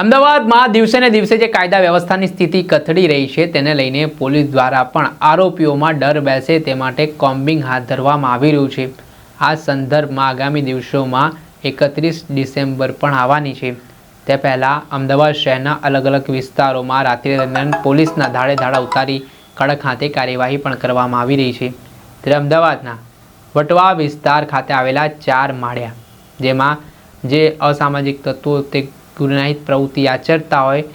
અમદાવાદમાં દિવસે ને દિવસે જે કાયદા વ્યવસ્થાની સ્થિતિ કથળી રહી છે, તેને લઈને પોલીસ દ્વારા પણ આરોપીઓમાં ડર બેસે તે માટે કોમ્બિંગ હાથ ધરવામાં આવી રહ્યું છે. આ સંદર્ભમાં આગામી દિવસોમાં એકત્રીસ ડિસેમ્બર પણ આવવાની છે. તે પહેલાં અમદાવાદ શહેરના અલગ અલગ વિસ્તારોમાં રાત્રિ દરમિયાન પોલીસના ધાડે ધાડા ઉતારી કડક હાથે કાર્યવાહી પણ કરવામાં આવી રહી છે. ત્યારે અમદાવાદના વટવા વિસ્તાર ખાતે આવેલા ચાર માળિયા, જેમાં જે અસામાજિક તત્વો તે ગુનાહિત પ્રવૃત્તિ આચરતા હોય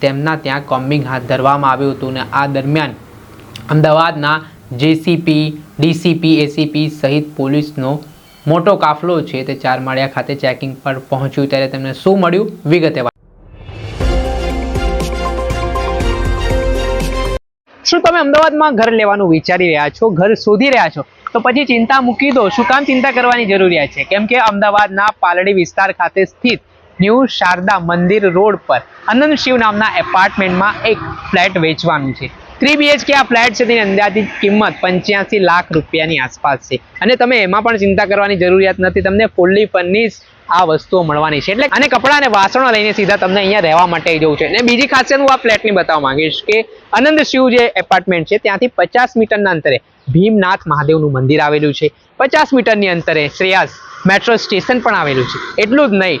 તેમના ત્યાં કોમ્બિંગ હાથ ધરવામાં આવ્યું હતું અને આ દરમિયાન અમદાવાદના જેસીપી, ડીસીપી, એસીપી સહિત પોલીસનો મોટો કાફલો છે તે ચાર માળિયા ખાતે ચેકિંગ પર પહોંચ્યું ત્યારે તેમને શું મળ્યું? વિગતે શું તમે અમદાવાદમાં ઘર લેવાનું વિચારી રહ્યા છો? ઘર શોધી રહ્યા છો? તો પછી ચિંતા મૂકી દો. શું કામ ચિંતા કરવાની જરૂરિયાત છે? કેમ કે અમદાવાદના પાલડી વિસ્તાર ખાતે સ્થિત ન્યૂ શારદા મંદિર રોડ પર અનંત શિવ નામના એપાર્ટમેન્ટમાં એક ફ્લેટ વેચવાનું છે. થ્રી બીએચકે આ ફ્લેટ છે તેની અંદાજિત કિંમત પંચ્યાસી લાખ રૂપિયાની આસપાસ છે. અને તમે એમાં પણ ચિંતા કરવાની જરૂરિયાત નથી, તમને ફૂલ્લી ફર્નિશ આ વસ્તુઓ મળવાની છે. એટલે અને કપડાં અને વાસણો લઈને સીધા તમને અહીંયા રહેવા માટે જવું છે. અને બીજી ખાસિયત હું આ ફ્લેટની બતાવવા માંગીશ કે આનંદ શિવ જે એપાર્ટમેન્ટ છે ત્યાંથી પચાસ મીટરના અંતરે ભીમનાથ મહાદેવનું મંદિર આવેલું છે. પચાસ મીટરની અંતરે શ્રેયાસ મેટ્રો સ્ટેશન પણ આવેલું છે. એટલું જ નહીં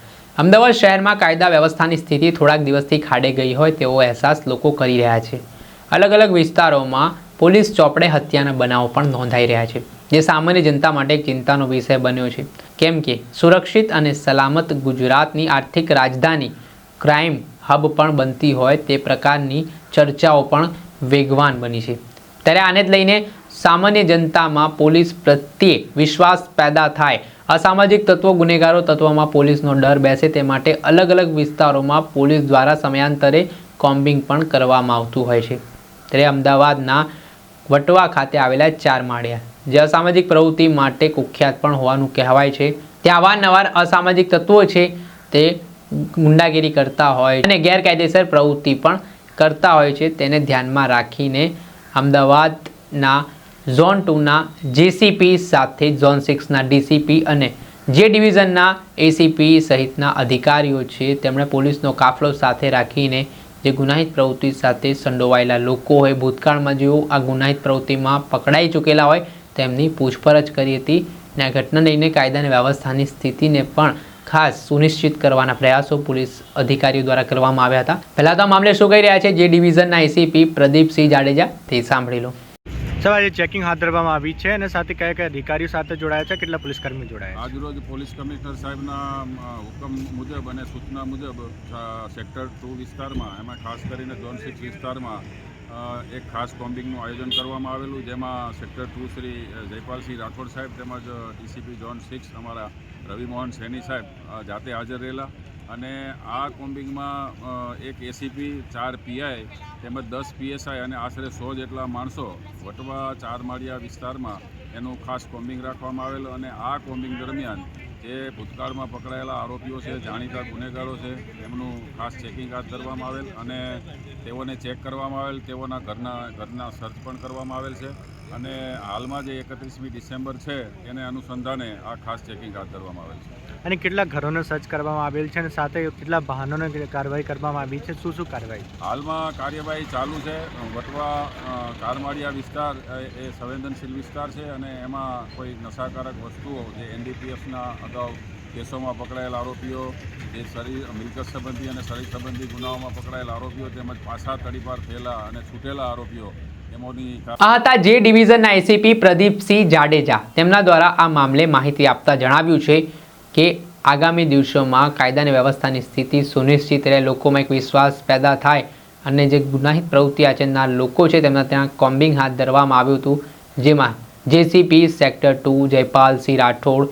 અમદાવાદ શહેરમાં કાયદા વ્યવસ્થાની સ્થિતિ થોડાક દિવસથી ખાડે ગઈ હોય તેવો અહેસાસ લોકો કરી રહ્યા છે. અલગ અલગ વિસ્તારોમાં પોલીસ ચોપડે હત્યાના બનાવો પણ નોંધાઈ રહ્યા છે, જે સામાન્ય જનતા માટે ચિંતાનો વિષય બન્યો છે. કેમ કે સુરક્ષિત અને સલામત ગુજરાતની આર્થિક રાજધાની ક્રાઇમ હબ પણ બનતી હોય તે પ્રકારની ચર્ચાઓ પણ વેગવાન બની છે. ત્યારે આને જ લઈને સામાન્ય જનતામાં પોલીસ પ્રત્યે વિશ્વાસ પેદા થાય. અસામાજિક તત્વો, ગુનેગારો તત્વોમાં પોલીસનો ડર બેસે તે માટે અલગ અલગ વિસ્તારોમાં પોલીસ દ્વારા સમયાંતરે કોમ્બિંગ પણ કરવામાં આવતું હોય છે. ત્યારે અમદાવાદના વટવા ખાતે આવેલા ચાર માળિયા. જે અસામાજિક પ્રવૃત્તિ માટે કુખ્યાત પણ હોવાનું કહેવાય છે. ત્યાં અવારનવાર અસામાજિક તત્વો છે તે ગુંડાગીરી કરતા હોય અને ગેરકાયદેસર પ્રવૃત્તિ પણ કરતા હોય છે. તેને ધ્યાનમાં રાખીને અમદાવાદના ઝોન ટુના જેસીપી સાથે ઝોન સિક્સના ડીસીપી અને જે ડિવિઝનના એસીપી સહિતના અધિકારીઓ છે, તેમણે પોલીસનો કાફલો સાથે રાખીને જે ગુનાહિત પ્રવૃત્તિ સાથે સંડોવાયેલા લોકો હોય ભૂતકાળમાં જેઓ આ ગુનાહિત પ્રવૃત્તિમાં પકડાઈ ચૂકેલા હોય, તેમની પૂછપરછ કરી હતી અને આ ઘટના લઈને કાયદા વ્યવસ્થાની સ્થિતિને પણ ખાસ સુનિશ્ચિત કરવાના પ્રયાસો પોલીસ અધિકારીઓ દ્વારા કરવામાં આવ્યા હતા. પહેલાં તો મામલે શું કહી રહ્યા છે? જે ડિવિઝનના એસીપી પ્રદીપસિંહ જાડેજા, તે સાંભળી લો. સર આજે ચેકિંગ હાથ ધરવામાં આવી છે અને સાથે કયા કયા અધિકારીઓ સાથે જોડાયા છે? કેટલા પોલીસ કર્મી જોડાયા આજરોજ પોલીસ કમિશનર સાહેબના હુકમ મુજબ અને સૂચના મુજબ સેક્ટર ટુ વિસ્તારમાં, એમાં ખાસ કરીને ઝોન સિક્સ વિસ્તારમાં એક ખાસ કોમ્બિંગનું આયોજન કરવામાં આવેલું, જેમાં સેક્ટર ટુ શ્રી જયપાલસિંહ રાઠોડ સાહેબ તેમજ ડીસીપી ઝોન સિક્સ અમારા રવિમોહન સૈની સાહેબ જાતે હાજર રહેલા. અને આ કોમ્બિંગમાં એક એસીપી ચાર પીઆઈ તેમજ દસ પીએસઆઈ અને આશરે સો જેટલા માણસો વટવા ચારમાળિયા વિસ્તારમાં એનું ખાસ કોમ્બિંગ રાખવામાં આવેલ અને આ કોમ્બિંગ દરમિયાન જે ભૂતકાળમાં પકડાયેલા આરોપીઓ છે, જાણીતા ગુનેગારો છે, એમનું ખાસ ચેકિંગ હાથ ધરવામાં આવેલ અને તેઓને ચેક કરવામાં આવેલ, તેઓના ઘરના ઘરના સર્ચ પણ કરવામાં આવેલ છે. અને હાલમાં જે એકત્રીસમી ડિસેમ્બર છે એને અનુસંધાને આ ખાસ ચેકિંગ હાથ ધરવામાં આવેલ છે. અને કેટલા ઘરોને સર્ચ કરવામાં આવેલ છે અને સાથે કેટલા વાહનોને કાર્યવાહી કરવામાં આવી છે શું શું કાર્યવાહી? હાલમાં કાર્યવાહી ચાલુ છે. વટવા કારમાળિયા વિસ્તાર એ સંવેદનશીલ વિસ્તાર છે અને એમાં કોઈ નશાકારક વસ્તુઓ જે એનડીપીએફના અગાઉ કેસોમાં પકડાયેલા આરોપીઓ જે શરીર મિલકત સંબંધી અને શરીર સંબંધી ગુનાઓમાં પકડાયેલા આરોપીઓ તેમજ પાછા તડીપાર થયેલા અને છૂટેલા આરોપીઓ આ હતા જે ડિવિઝનના એસીપી પ્રદીપસિંહ જાડેજા. તેમના દ્વારા આ મામલે માહિતી આપતા જણાવ્યું છે કે આગામી દિવસોમાં કાયદા અને વ્યવસ્થાની સ્થિતિ સુનિશ્ચિત રહે, લોકોમાં એક વિશ્વાસ પેદા થાય અને જે ગુનાહિત પ્રવૃત્તિ આચરનાર લોકો છે તેમના ત્યાં કોમ્બિંગ હાથ ધરવામાં આવ્યું હતું, જેમાં JCP sector two Jaipalsinh Rathod,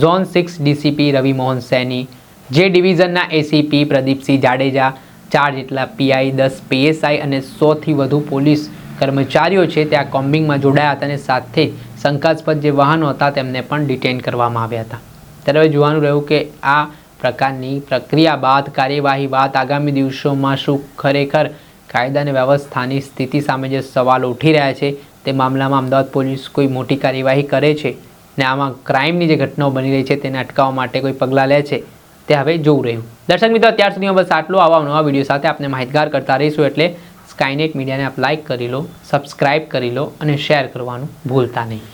zone six DCP Ravi Mohan Saini, જે ડિવિઝનના એસીપી પ્રદીપસિંહ જાડેજા, ચાર જેટલા પીઆઈ દસ પીએસઆઈ અને સોથી વધુ પોલીસ કર્મચારીઓ છે તે આ કોમ્બિંગમાં જોડાયા હતા અને સાથે શંકાસ્પદ જે વાહનો હતા તેમને પણ ડિટેન કરવામાં આવ્યા હતા. ત્યારે હવે જોવાનું રહ્યું કે આ પ્રકારની પ્રક્રિયા બાદ કાર્યવાહી બાદ આગામી દિવસોમાં શું ખરેખર કાયદા અને વ્યવસ્થાની સ્થિતિ સામે જે સવાલ ઉઠી રહ્યા છે તે મામલામાં અમદાવાદ પોલીસ કોઈ મોટી કાર્યવાહી કરે છે ને આમાં ક્રાઇમની જે ઘટનાઓ બની રહી છે તેને અટકાવવા માટે કોઈ પગલાં લે છે તે હવે જોવું રહ્યું. દર્શક મિત્રો, અત્યાર સુધીમાં બસ આટલું. આવા નવા વીડિયો સાથે આપણે માહિતગાર કરતા રહીશું એટલે સ્કાયનેટ મીડિયાને આપ લાઇક કરી લો સબસ્ક્રાઇબ કરી લો અને શેર કરવાનું ભૂલતા નહીં.